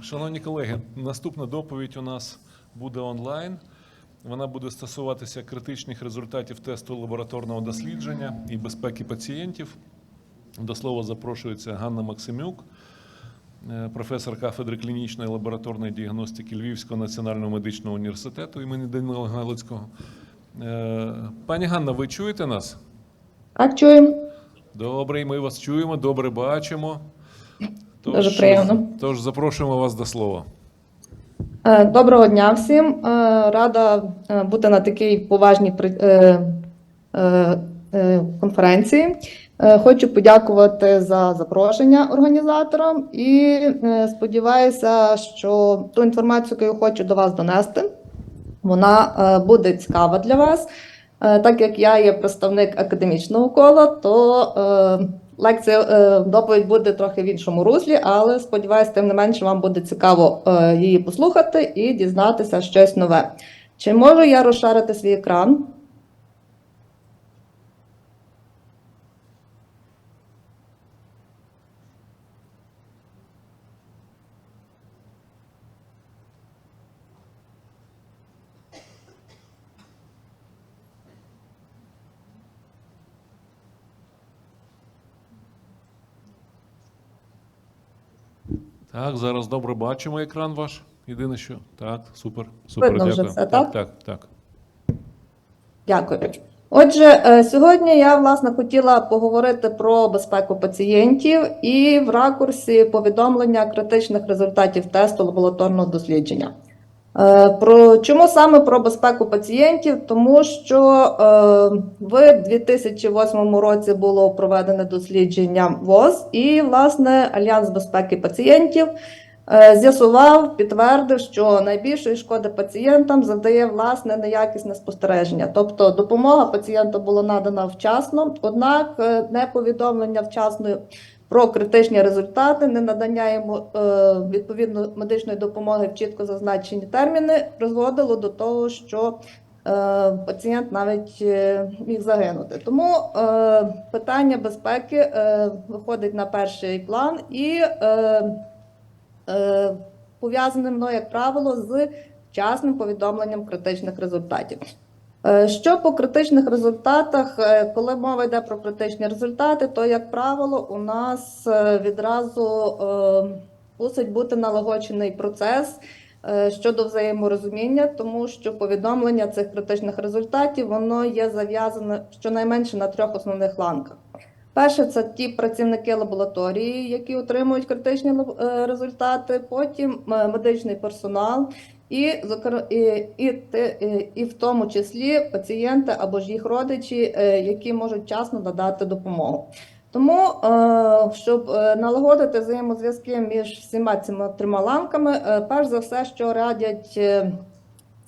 Шановні колеги, наступна доповідь у нас буде онлайн. Вона буде стосуватися критичних результатів тесту лабораторного дослідження і безпеки пацієнтів. До слова запрошується Ганна Максимюк, е, професор кафедри клінічної лабораторної діагностики Львівського національного медичного університету імені Данила Галицького. Е, Пані Ганна, ви чуєте нас? Так, чуємо. Добре, і ми вас чуємо, добре бачимо. Дуже приємно. Тож запрошуємо вас до слова. Е, Доброго дня всім. Е, Рада е, бути на такій поважній конференції. Хочу подякувати за запрошення організаторам і сподіваюся, що ту інформацію, яку я хочу до вас донести, вона буде цікава для вас. Так як я є представник академічного кола, то лекція е, доповідь буде трохи в іншому руслі, але сподіваюся, тим не менше вам буде цікаво е, її послухати і дізнатися щось нове. Чи можу я розшарити свій екран? Так, зараз добре бачимо екран ваш. Єдине, що так, супер, супер, Видно вже все, так, так? так, так. Дякую. Отже, е, сьогодні я власне хотіла поговорити про безпеку пацієнтів і в ракурсі повідомлення критичних результатів тесту лабораторного дослідження. Е, Про чому саме про безпеку пацієнтів? Тому що е, в 2008 році було проведене дослідження ВОЗ, і власне Альянс безпеки пацієнтів е, з'ясував, підтвердив, що найбільшої шкоди пацієнтам завдає власне неякісне спостереження. Тобто допомога пацієнту була надана вчасно, однак е, не повідомлення вчасно про критичні результати, не надання йому е, відповідно медичної допомоги в чітко зазначені терміни призводило до того, що е, пацієнт навіть е, міг загинути. Тому питання безпеки виходить на перший план і пов'язане мною, як правило, з вчасним повідомленням критичних результатів. Е, Що по критичних результатах, е, коли мова йде про критичні результати, то, як правило, у нас е, відразу мусить бути налагоджений процес щодо взаєморозуміння, тому що повідомлення цих критичних результатів воно є зав'язане щонайменше на трьох основних ланках. Перше, це ті працівники лабораторії, які отримують критичні результати, потім медичний персонал, і, і, і, і, в тому числі пацієнти або ж їх родичі, е, які можуть вчасно надати допомогу. Тому, е, щоб е, налагодити взаємозв'язки між всіма цими трьома ланками, перш за все, що радять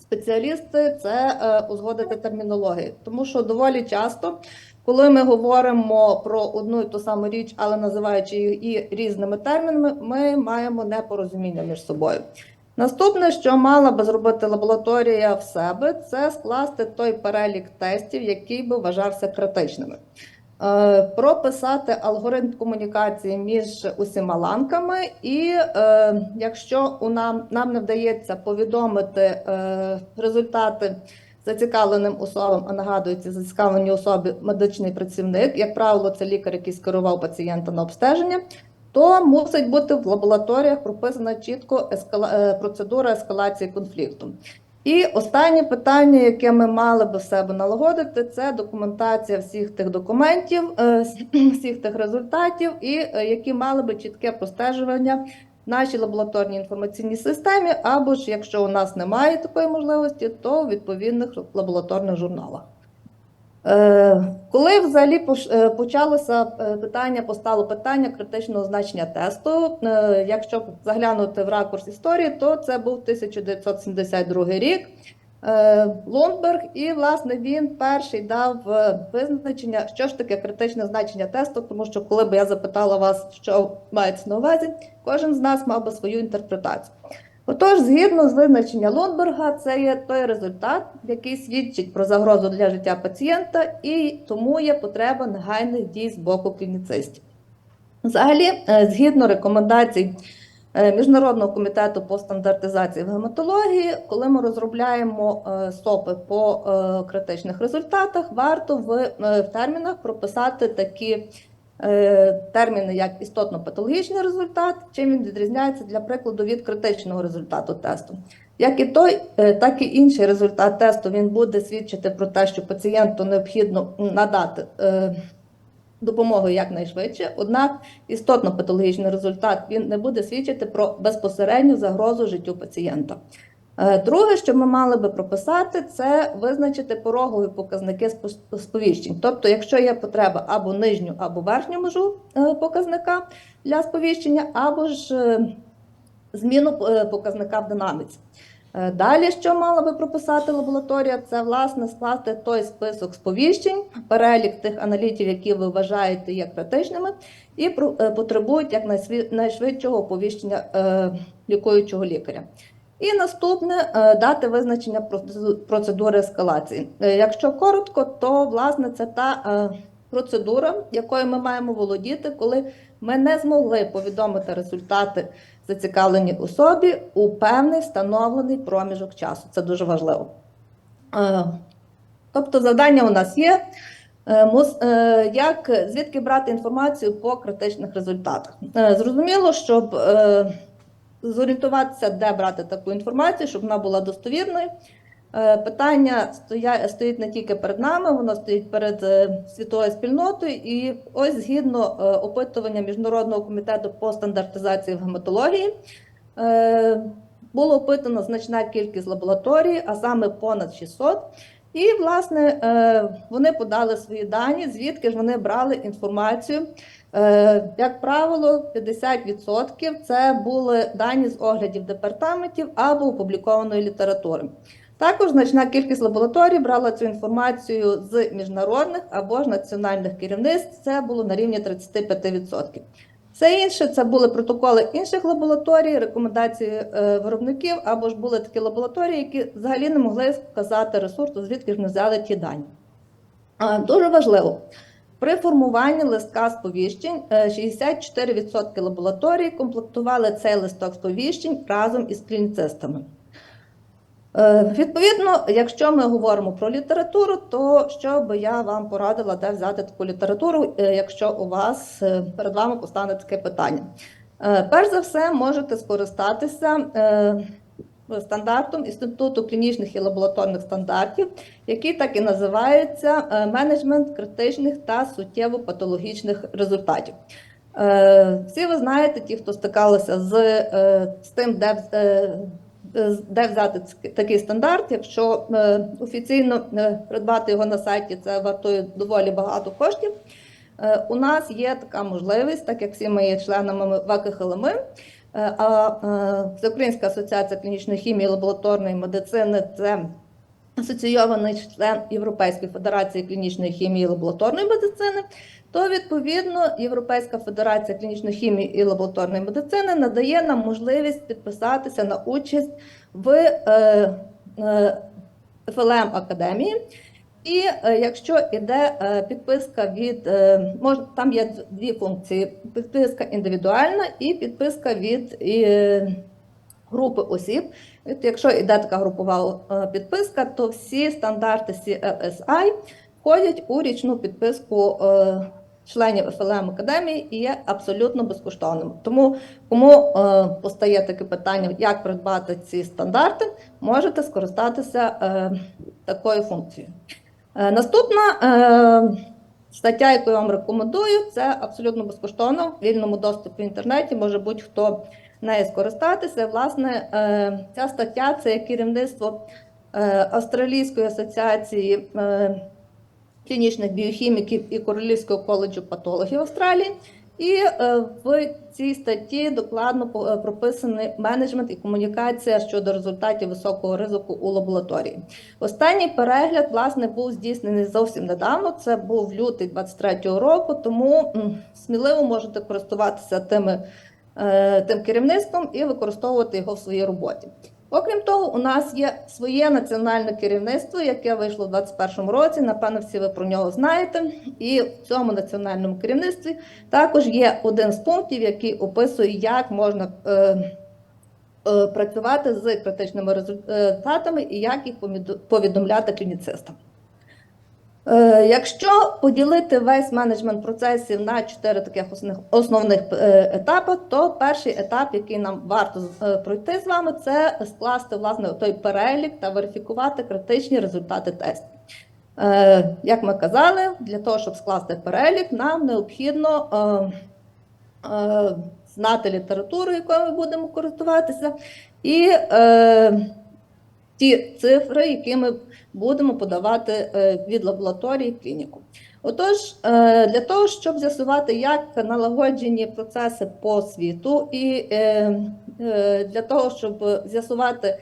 спеціалісти, це узгодити термінологію, тому що доволі часто. Коли ми говоримо про одну і ту саму річ, але називаючи її різними термінами, ми маємо непорозуміння між собою. Наступне, що мала би зробити лабораторія в себе, це скласти той перелік тестів, який би вважався критичними. Е, Прописати алгоритм комунікації між усіма ланками, і е, якщо у нам, нам не вдається повідомити е, результати зацікавленим особам, а нагадується, зацікавлені особи медичний працівник, як правило, це лікар, який скерував пацієнта на обстеження, то мусить бути в лабораторіях прописана чітко ескала... е, процедура ескалації конфлікту. І останнє питання, яке ми мали би в себе налагодити, це документація всіх тих документів, е, всіх тих результатів, і е, які мали би чітке простежування в нашій лабораторній інформаційній системі, або ж якщо у нас немає такої можливості, то в відповідних лабораторних журналах. Е, Коли взагалі е, почалося е, питання, постало питання критичного значення тесту, якщо заглянути в ракурс історії, то це був 1972 рік. Лундберг, і власне він перший дав визначення, що ж таке критичне значення тесту, тому що коли б я запитала вас, що мається на увазі, кожен з нас мав би свою інтерпретацію. Отож, згідно з визначення Лундберга, це є той результат, який свідчить про загрозу для життя пацієнта, і тому є потреба негайних дій з боку клініцистів. Взагалі, е, згідно рекомендацій е, Міжнародного комітету по стандартизації в гематології, коли ми розробляємо е, СОПи по критичних результатах, варто в, термінах прописати такі терміни, як істотно-патологічний результат, чим він відрізняється для прикладу від критичного результату тесту. Як і той, е, так і інший результат тесту він буде свідчити про те, що пацієнту необхідно надати е, допомогу якнайшвидше. Однак істотно-патологічний результат він не буде свідчити про безпосередню загрозу життю пацієнта. Е, Друге, що ми мали би прописати, це визначити порогові показники сповіщень. Тобто, якщо є потреба або нижню, або верхню межу е, показника для сповіщення, або ж е, зміну показника в динаміці. Далі, що мала би прописати лабораторія, це власне скласти той список сповіщень, перелік тих аналітів, які ви вважаєте є критичними, і потребують якнайшвидшого оповіщення е, лікуючого лікаря. І наступне е, дати визначення процедури ескалації. Е, Якщо коротко, то власне це та е, процедура, якою ми маємо володіти, коли ми не змогли повідомити результати зацікавленій особі у певний встановлений проміжок часу. Це дуже важливо. Тобто, завдання у нас є. Як звідки брати інформацію по критичних результатах? Зрозуміло, щоб зорієнтуватися, де брати таку інформацію, щоб вона була достовірною. Е, Питання стоїть не тільки перед нами, воно стоїть перед е, світовою спільнотою. І ось згідно е, опитування Міжнародного комітету по стандартизації в гематології, було опитано значна кількість лабораторій, а саме понад 600. І, власне, вони подали свої дані, звідки ж вони брали інформацію. Е, Як правило, 50% це були дані з оглядів департаментів або опублікованої літератури. Також значна кількість лабораторій брала цю інформацію з міжнародних або ж національних керівництв. Це було на рівні 35%. Все інше це були протоколи інших лабораторій, рекомендації е, виробників, або ж були такі лабораторії, які взагалі не могли вказати ресурсу, звідки ж не взяли ті дані. А, Дуже важливо. При формуванні листка сповіщень е, 64% лабораторій комплектували цей листок сповіщень разом із клініцистами. Е, Відповідно, якщо ми говоримо про літературу, то що би я вам порадила, де взяти таку літературу, е, якщо у вас е, перед вами постане таке питання. Е, Перш за все, можете скористатися е, стандартом Інституту клінічних і лабораторних стандартів, який так і називається е, менеджмент критичних та суттєво патологічних результатів. Е, Всі ви знаєте, ті, хто стикалися з, е, з тим, де, е, е, де взяти такий стандарт. Якщо е, офіційно е, придбати його на сайті, це вартує доволі багато коштів. Е, У нас є така можливість, так як всі ми є членами ВКХЛМ, е, а е, Всеукраїнська асоціація клінічної хімії лабораторної медицини це асоційований член Європейської федерації клінічної хімії і лабораторної медицини, то відповідно Європейська федерація клінічної хімії і лабораторної медицини надає нам можливість підписатися на участь в е, е, ФЛМ академії. І е, якщо іде е, підписка від е, мож, там є дві функції: підписка індивідуальна і підписка від групи осіб. Якщо йде така групова підписка, то всі стандарти CLSI входять у річну підписку членів FLM Академії і є абсолютно безкоштовними. Тому кому постає таке питання, як придбати ці стандарти, можете скористатися такою функцією. Е, Наступна е, стаття, яку я вам рекомендую, це абсолютно безкоштовно в вільному доступі в інтернеті. Може будь-хто нею скористатися. Власне, е, ця стаття це керівництво Австралійської асоціації клінічних біохіміків і Королівського коледжу патологів Австралії. І е, в цій статті докладно е, прописаний менеджмент і комунікація щодо результатів високого ризику у лабораторії. Останній перегляд власне був здійснений зовсім недавно. Це був лютий 23-го року. Тому сміливо можете користуватися тими е, тим керівництвом і використовувати його в своїй роботі. Окрім того, у нас є своє національне керівництво, яке вийшло в 2021 році. Напевно, всі ви про нього знаєте. І в цьому національному керівництві також є один з пунктів, який описує, як можна е, е, працювати з критичними результатами і як їх повідомляти клініцистам. Е, Якщо поділити весь менеджмент процесів на чотири таких основних, е, етапи, то перший етап, який нам варто е, пройти з вами, це скласти власне той перелік та верифікувати критичні результати тестів. Е, Як ми казали, для того, щоб скласти перелік, нам необхідно знати літературу, якою ми будемо користуватися, і ті цифри, які ми будемо подавати е, від лабораторії клініку. Отож, е, для того, щоб з'ясувати, як налагоджені процеси по світу, і е, для того, щоб з'ясувати,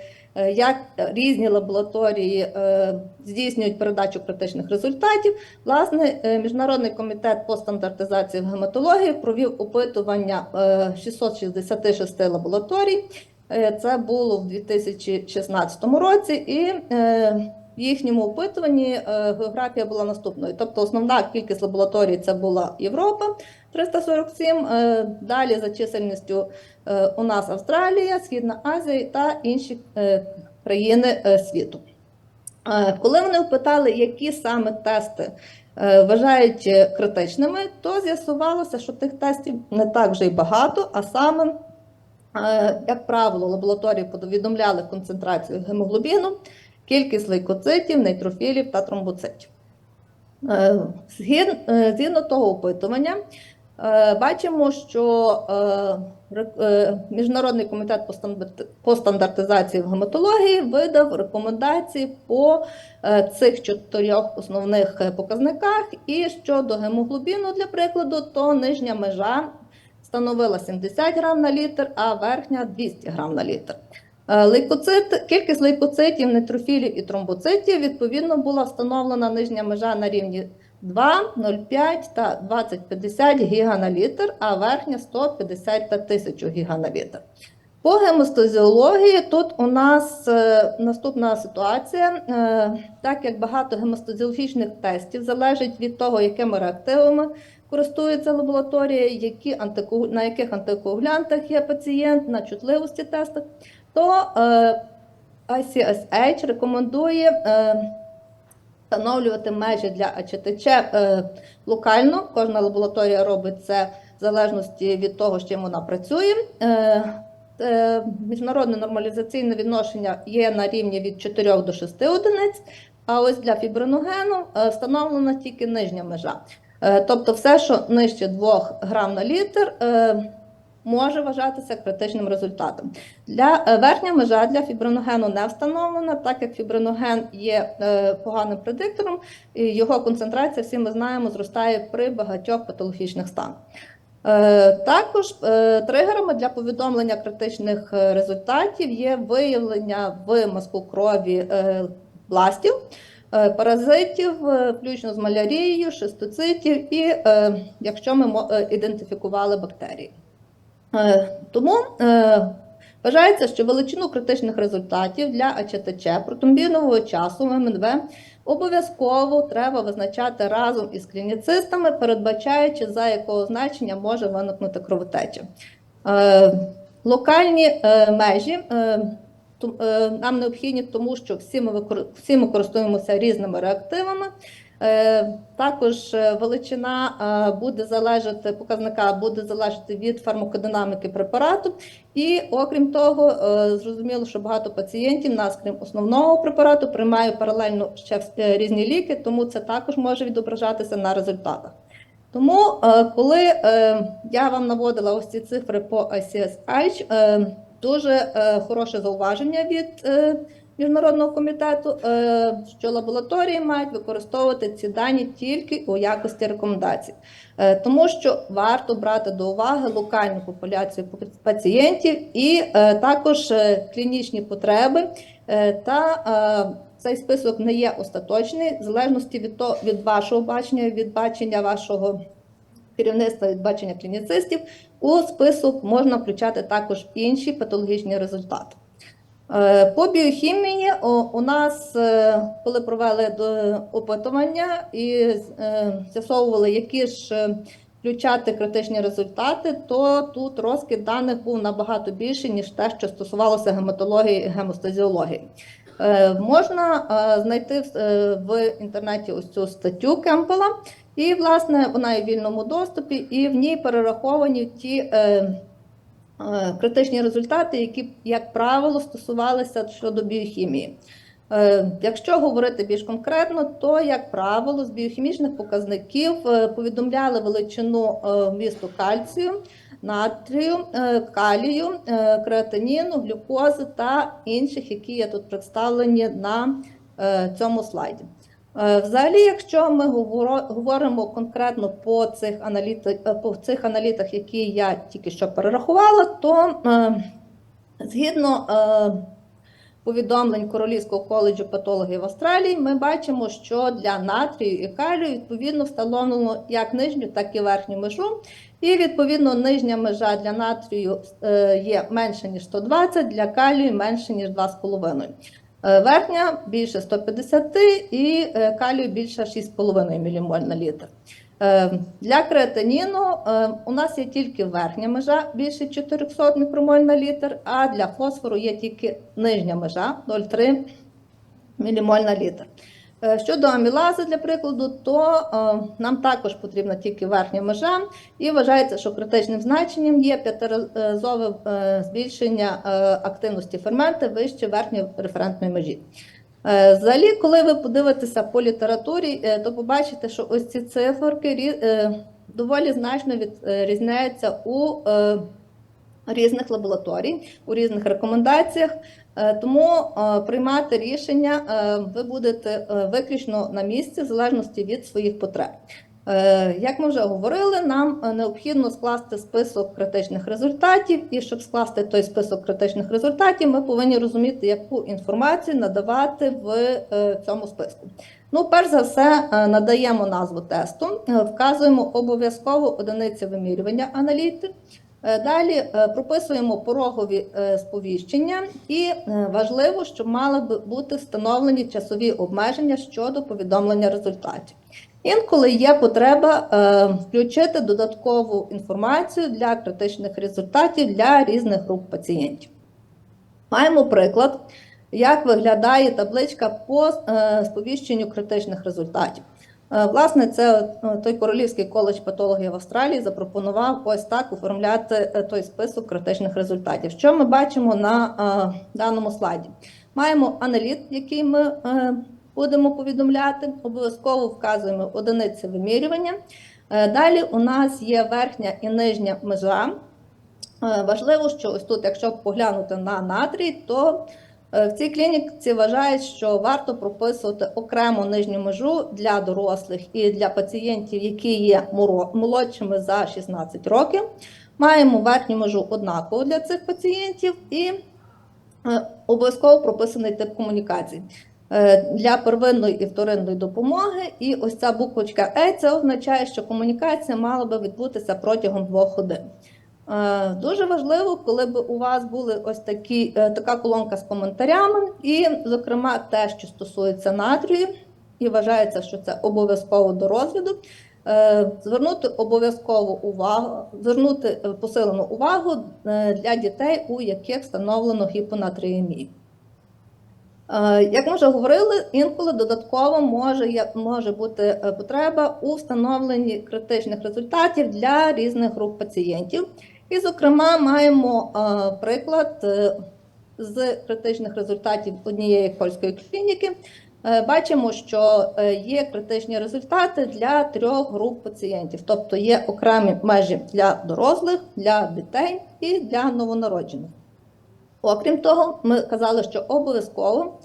як різні лабораторії здійснюють передачу критичних результатів, власне, Міжнародний комітет по стандартизації в гематології провів опитування е, 666 лабораторій. Е, Це було в 2016 році, і е, в їхньому опитуванні е, географія була наступною. Тобто, основна кількість лабораторій це була Європа 347. е, Далі за чисельністю у нас Австралія, Східна Азія та інші країни світу. Коли вони опитали, які саме тести вважають критичними, то з'ясувалося, що тих тестів не так вже й багато, а саме Як правило, лабораторії повідомляли концентрацію гемоглобіну, кількість лейкоцитів, нейтрофілів та тромбоцитів. Е, е, Згідно того опитування, е, бачимо, що Міжнародний комітет по стандартизації в гематології видав рекомендації по цих чотирьох основних показниках. І щодо гемоглобіну, для прикладу, то нижня межа становила 70 грам на літр, а верхня 200 грам на літр. Е, Лейкоцит, кількість лейкоцитів, нейтрофілів і тромбоцитів відповідно була встановлена нижня межа на рівні 2, 0,5 та 20-50 гіга на літр, а верхня 150 та 1000 гіга на літр. По гемостазіології тут у нас е, наступна ситуація. Е, так як багато гемостазіологічних тестів залежить від того, якими реактивами користується лабораторія, які на яких антикоагулянтах є пацієнт, на чутливості тестах, то е, ICSH рекомендує е, встановлювати межі для АЧТЧ е, локально. Кожна лабораторія робить це в залежності від того, з чим вона працює. Міжнародне нормалізаційне відношення є на рівні від 4 до 6 одиниць, а ось для фібриногену встановлена тільки нижня межа. Е, Тобто все, що нижче 2 грам на літр, е, може вважатися критичним результатом. Для е, верхня межа для фібриногену не встановлена, так як фібриноген є поганим предиктором, і його концентрація, всі ми знаємо, зростає при багатьох патологічних станах. Також тригерами для повідомлення критичних результатів є виявлення в мазку крові бластів, паразитів, е, включно з малярією, шистоцитів, і е, якщо ми е, ідентифікували бактерії. Е, Тому е, вважається, що величину критичних результатів для АЧТЧ протомбінового часу МНВ обов'язково треба визначати разом із клініцистами, передбачаючи, за якого значення може виникнути кровотеча. Е, Локальні е, межі е, е, нам необхідні, тому що всі ми, всі ми користуємося різними реактивами. Е, Також е, величина е, буде залежати, показника буде залежати від фармакодинаміки препарату. І окрім того, е, зрозуміло, що багато пацієнтів, нас крім основного препарату, приймають паралельно ще е, різні ліки, тому це також може відображатися на результатах. Тому, е, коли е, я вам наводила ось ці цифри по ICSH, е, дуже е, хороше зауваження від е, міжнародного комітету, е, що лабораторії мають використовувати ці дані тільки у якості рекомендацій, тому що варто брати до уваги локальну популяцію пацієнтів і також клінічні потреби. Та цей список не є остаточний, в залежності від того, від вашого бачення, від бачення вашого керівництва, від бачення клініцистів, у список можна включати також інші патологічні результати. Е, По біохімії у, нас, е, коли провели опитування і е, з'ясовували, які ж включати критичні результати, то тут розкид даних був набагато більший, ніж те, що стосувалося гематології і гемостазіології. Можна знайти в інтернеті ось цю статтю Кемпела, і, власне, вона є в вільному доступі, і в ній перераховані ті е, е, критичні результати, які, як правило, стосувалися щодо біохімії. Е, Якщо говорити більш конкретно, то, як правило, з біохімічних показників е, повідомляли величину е, вмісту кальцію, натрію, е, калію, е, креатиніну, глюкози та інших, які є тут представлені на е, цьому слайді. Е, Взагалі, якщо ми говоримо конкретно по цих аналітах, по цих аналітах, які я тільки що перерахувала, то е, згідно е, повідомлень Королівського коледжу патології в Австралії, ми бачимо, що для натрію і калію відповідно встановлено як нижню, так і верхню межу. І відповідно нижня межа для натрію е, є менше ніж 120, для калію менше ніж 2,5. Е, Верхня більше 150 і е, калію більше 6,5 мілімоль на літр. Е, Для креатиніну у нас є тільки верхня межа більше 400 мікромоль на літр, а для фосфору є тільки нижня межа 0,3 мілімоль на літр. Е, Щодо амілази, для прикладу, то е, нам також потрібна тільки верхня межа, і вважається, що критичним значенням є п'ятиразове е, збільшення активності ферменти вище верхньої референтної межі. Взагалі, коли ви подивитеся по літературі, то побачите, що ось ці циферки доволі значно відрізняються у різних лабораторій, у різних рекомендаціях. Е, Тому е, приймати рішення е, ви будете виключно на місці, в залежності від своїх потреб. Як ми вже говорили, нам необхідно скласти список критичних результатів, і щоб скласти той список критичних результатів, ми повинні розуміти, яку інформацію надавати в цьому списку. Ну, перш за все, надаємо назву тесту, вказуємо обов'язково одиниці вимірювання аналітик. Е, Далі е, прописуємо порогові е, сповіщення, і важливо, щоб мали би бути встановлені часові обмеження щодо повідомлення результатів. Інколи є потреба включити додаткову інформацію для критичних результатів для різних груп пацієнтів. Маємо приклад, як виглядає табличка по сповіщенню критичних результатів. Е, Власне, це е, той Королівський коледж патології в Австралії запропонував ось так оформляти е, той список критичних результатів. Що ми бачимо на е, даному слайді? Маємо аналіт, який ми будемо повідомляти. Обов'язково вказуємо одиниці вимірювання. Далі у нас є верхня і нижня межа. Важливо, що ось тут, якщо поглянути на натрій, то в цій клініці вважають, що варто прописувати окрему нижню межу для дорослих і для пацієнтів, які є молодшими за 16 років. Маємо верхню межу однакову для цих пацієнтів і е, обов'язково прописаний тип комунікації. Е, Для первинної і вторинної допомоги, і ось ця буквочка Е це означає, що комунікація мала би відбутися протягом двох годин. Е, Дуже важливо, коли б у вас були ось такі, е, така колонка з коментарями, і, зокрема, те, що стосується натрію, і вважається, що це обов'язково до розгляду. е, Звернути обов'язково увагу, звернути посилену увагу для дітей, у яких встановлено гіпонатріємію. Як ми вже говорили, інколи додатково може, може бути потреба у встановленні критичних результатів для різних груп пацієнтів. І, зокрема, маємо е, приклад е, з критичних результатів однієї польської клініки. Е, Бачимо, що є критичні результати для трьох груп пацієнтів, тобто є окремі межі для дорослих, для дітей і для новонароджених. Окрім того, ми казали, що обов'язково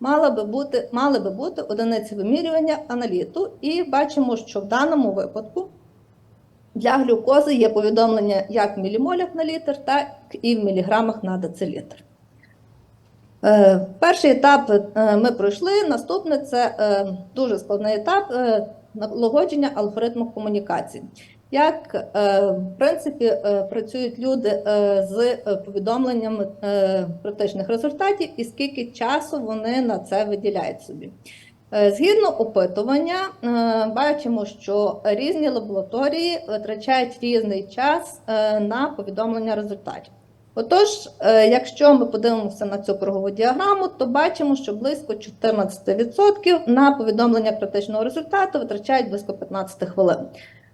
мала би бути, мали би бути одиниці вимірювання аналіту, і бачимо, що в даному випадку для глюкози є повідомлення як в мілімолях на літр, так і в міліграмах на децилітр. Е, Перший етап е, ми пройшли. Наступне це е, дуже складний етап налагодження алгоритму комунікації. як в принципі працюють люди з повідомленнями критичних результатів і скільки часу вони на це виділяють собі. Е, Згідно опитування, е, бачимо, що різні лабораторії витрачають різний час е, на повідомлення результатів. Отож, якщо ми подивимося на цю кругову діаграму, то бачимо, що близько 14% на повідомлення критичного результату витрачають близько 15 хвилин.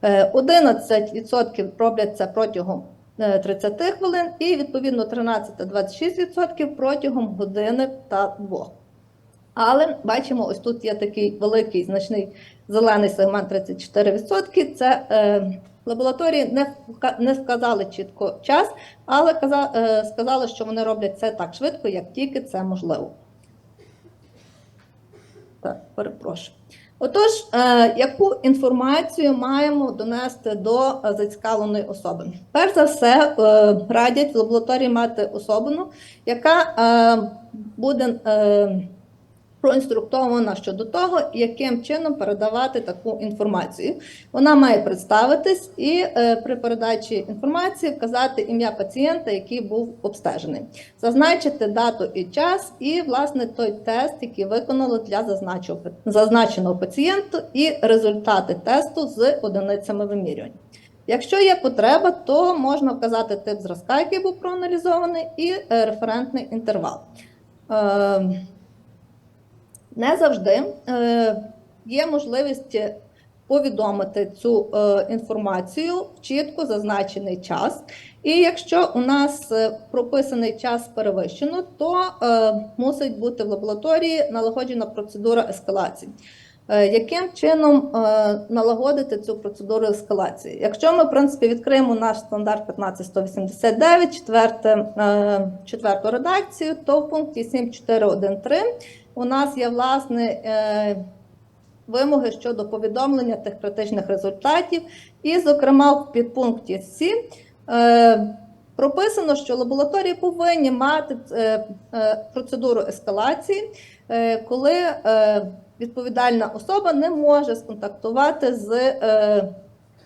Е, 11% роблять це протягом е, 30 хвилин, і відповідно 13-26% протягом години та двох. Але бачимо, ось тут є такий великий значний зелений сегмент 34%. Це е, лабораторії не, не вказали чітко час, але каза, е, сказали, що вони роблять це так швидко, як тільки це можливо. Так, перепрошую. Отож, е, яку інформацію маємо донести до зацікавленої особи? Перш за все, е, радять в лабораторії мати особину, яка е, буде е, проінструктована щодо того, яким чином передавати таку інформацію. Вона має представитись і е, при передачі інформації вказати ім'я пацієнта, який був обстежений, зазначити дату і час, і власне той тест, який виконали для зазначеного, пацієнту, і результати тесту з одиницями вимірювання. Якщо є потреба, то можна вказати тип зразка, який був проаналізований, і е, референтний інтервал. Не завжди е, є можливість повідомити цю е, інформацію в чітко зазначений час. І якщо у нас е, прописаний час перевищено, то мусить бути в лабораторії налагоджена процедура ескалації. Яким чином налагодити цю процедуру ескалації? Якщо ми, в принципі, відкриємо наш стандарт 15189, четверте, е, четверту редакцію, то в пункті 7.4.1.3 у нас є власне е, вимоги щодо повідомлення тих критичних результатів, і, зокрема, в підпункті 7 е, прописано, що лабораторії повинні мати е, процедуру ескалації, коли відповідальна особа не може сконтактувати з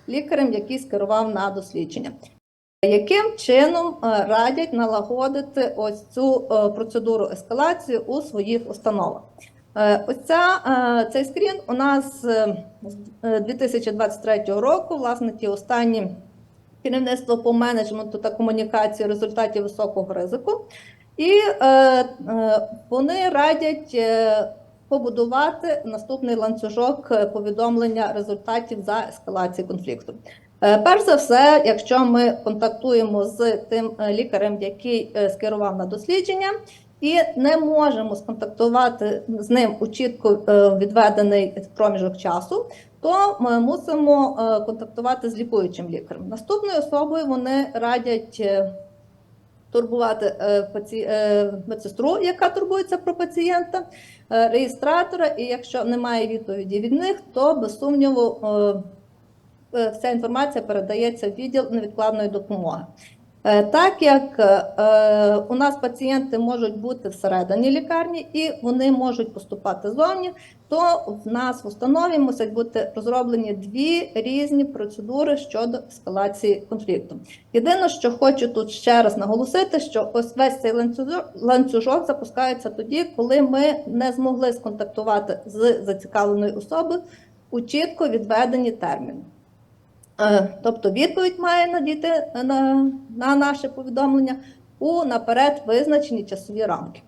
лікарем, який скерував на дослідження. Яким чином е, радять налагодити ось цю е, процедуру ескалації у своїх установах? Е, Ось ця, цей скрін у нас з е, 2023 року, власне, ті останні керівництво по менеджменту та комунікації результатів високого ризику, і вони радять побудувати наступний ланцюжок повідомлення результатів за ескалації конфлікту. Е, Перш за все, якщо ми контактуємо з тим е, лікарем, який е, скерував на дослідження, і не можемо сконтактувати з ним у чітко відведений проміжок часу, то ми мусимо контактувати з лікуючим лікарем. Наступною особою вони радять турбувати медсестру, яка турбується про пацієнта, реєстратора, і якщо немає відповіді від них, то без сумніву. Е, Вся інформація передається в відділ невідкладної допомоги. Е, Так як е, у нас пацієнти можуть бути всередині лікарні і вони можуть поступати зовні, то в нас в установі мусять бути розроблені дві різні процедури щодо ескалації конфлікту. Єдине, що хочу тут ще раз наголосити, що ось весь цей ланцюжок запускається тоді, коли ми не змогли сконтактувати з зацікавленою особою у чітко відведені терміни. Е, Тобто відповідь має надійти на, на наше повідомлення у наперед визначені часові рамки.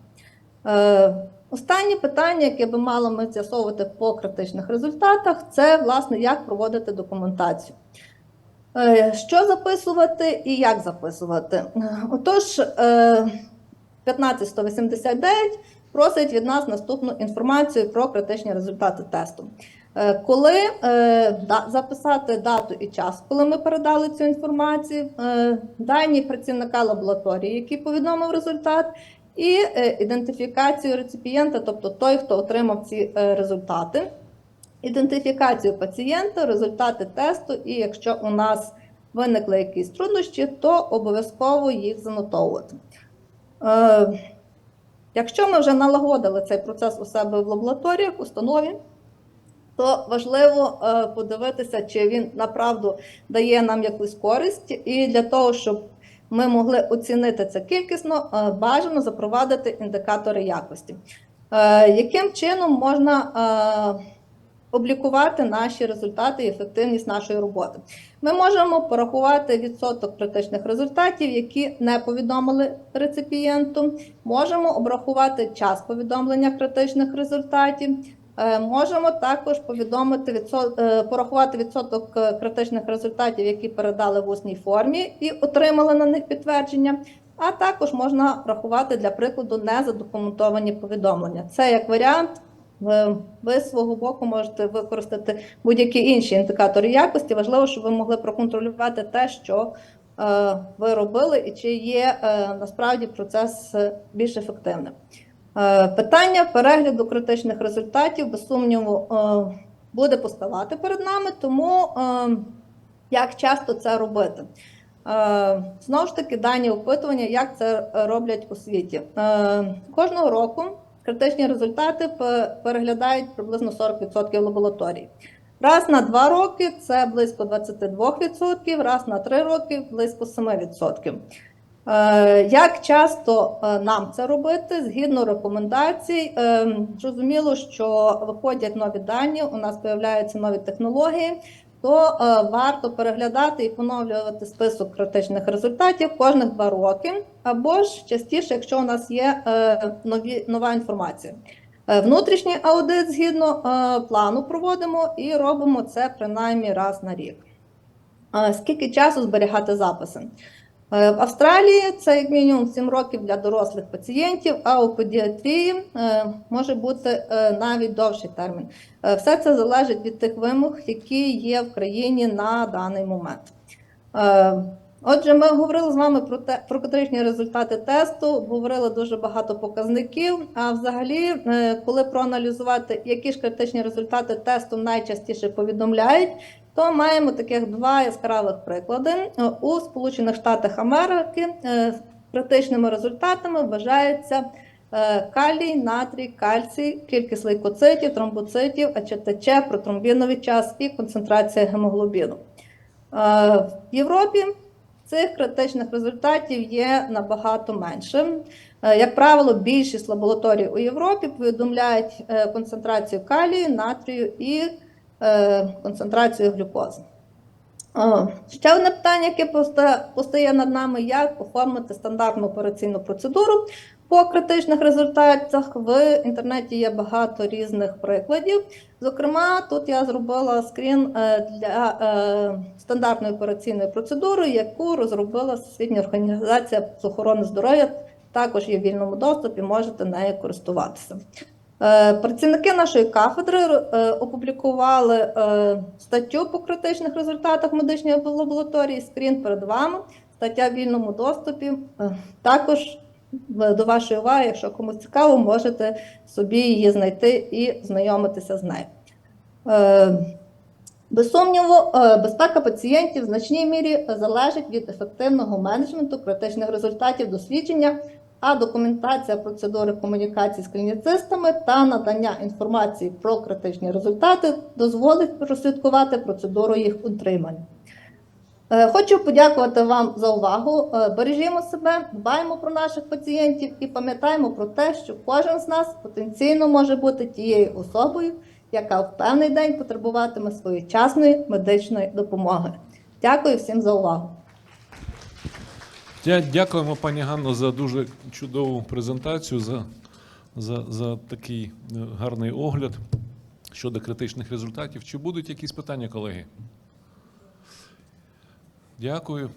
Е, Останнє питання, яке би мало ми з'ясовувати по критичних результатах, це власне як проводити документацію. Е, Що записувати і як записувати? Е, Отож, е, 15189 просить від нас наступну інформацію про критичні результати тесту. Е, Коли е, записати дату і час, коли ми передали цю інформацію, е, дані працівника лабораторії, який повідомив результат, і ідентифікацію реципієнта, тобто той, хто отримав ці результати, ідентифікацію пацієнта, результати тесту, і якщо у нас виникли якісь труднощі, то обов'язково їх занотовувати. Якщо ми вже налагодили цей процес у себе в лабораторіях, установі, то важливо е, подивитися, чи він направду дає нам якусь користь, і для того, щоб ми могли оцінити це кількісно, е, бажано запровадити індикатори якості. Е, Яким чином можна облікувати наші результати і ефективність нашої роботи? Ми можемо порахувати відсоток критичних результатів, які не повідомили реципієнту. Можемо обрахувати час повідомлення критичних результатів. Е, Можемо також повідомити відсот, е, порахувати відсоток е, критичних результатів, які передали в усній формі і отримали на них підтвердження. А також можна рахувати для прикладу незадокументовані повідомлення. Це як варіант. Ви, свого боку можете використати будь-які інші індикатори якості. Важливо, щоб ви могли проконтролювати те, що ви робили, і чи є насправді процес більш ефективним. Е, Питання перегляду критичних результатів, без сумніву, е, буде поставати перед нами, тому е, як часто це робити? Знову ж таки, дані опитування, як це роблять у світі. Кожного року критичні результати переглядають приблизно 40% лабораторій. Раз на два роки це близько 22%, раз на три роки близько 7%. Е, Як часто е, нам це робити? Згідно рекомендацій, е, зрозуміло, що виходять нові дані, у нас з'являються нові технології, то варто переглядати і поновлювати список критичних результатів кожних два роки, або ж частіше, якщо у нас є нові, нова інформація. Внутрішній аудит згідно плану проводимо і робимо це принаймні раз на рік. Скільки часу зберігати записи? Е, В Австралії це як мінімум 7 років для дорослих пацієнтів, а у педіатрії е, може бути е, навіть довший термін. Все це залежить від тих вимог, які є в країні на даний момент. Отже, ми говорили з вами про те про критичні результати тесту, говорили дуже багато показників. А взагалі, коли проаналізувати, які ж критичні результати тесту найчастіше повідомляють, то маємо таких два яскравих приклади. Е, У Сполучених Штатах Америки е, критичними результатами вважаються е, калій, натрій, кальцій, кількість лейкоцитів, тромбоцитів, АЧТЧ, протромбіновий час і концентрація гемоглобіну. В Європі цих критичних результатів є набагато менше. Як правило, більшість лабораторій у Європі повідомляють концентрацію калію, натрію і е, концентрацію глюкози. Ще одне питання, яке постає над нами, як оформити стандартну операційну процедуру по критичних результатах. В інтернеті є багато різних прикладів. Зокрема, тут я зробила скрін е, для е, стандартної операційної процедури, яку розробила Всесвітня організація з охорони здоров'я. Також є в вільному доступі, можете нею користуватися. Е, Працівники нашої кафедри е, опублікували е, статтю по критичних результатах медичної лабораторії. Скрін перед вами. Стаття в вільному доступі. Також до вашої уваги, якщо комусь цікаво, можете собі її знайти і знайомитися з нею. Без сумніву, безпека пацієнтів в значній мірі залежить від ефективного менеджменту критичних результатів дослідження, а документація процедури комунікації з клініцистами та надання інформації про критичні результати дозволить прослідкувати процедуру їх утримання. Е, Хочу подякувати вам за увагу. Е, Бережімо себе, дбаємо про наших пацієнтів і пам'ятаємо про те, що кожен з нас потенційно може бути тією особою, яка в певний день потребуватиме своєчасної медичної допомоги. Дякую всім за увагу. Дя- Дякуємо, пані Ганно, за дуже чудову презентацію, за, за, за такий е, гарний огляд щодо критичних результатів. Чи будуть якісь питання, колеги? Дякую.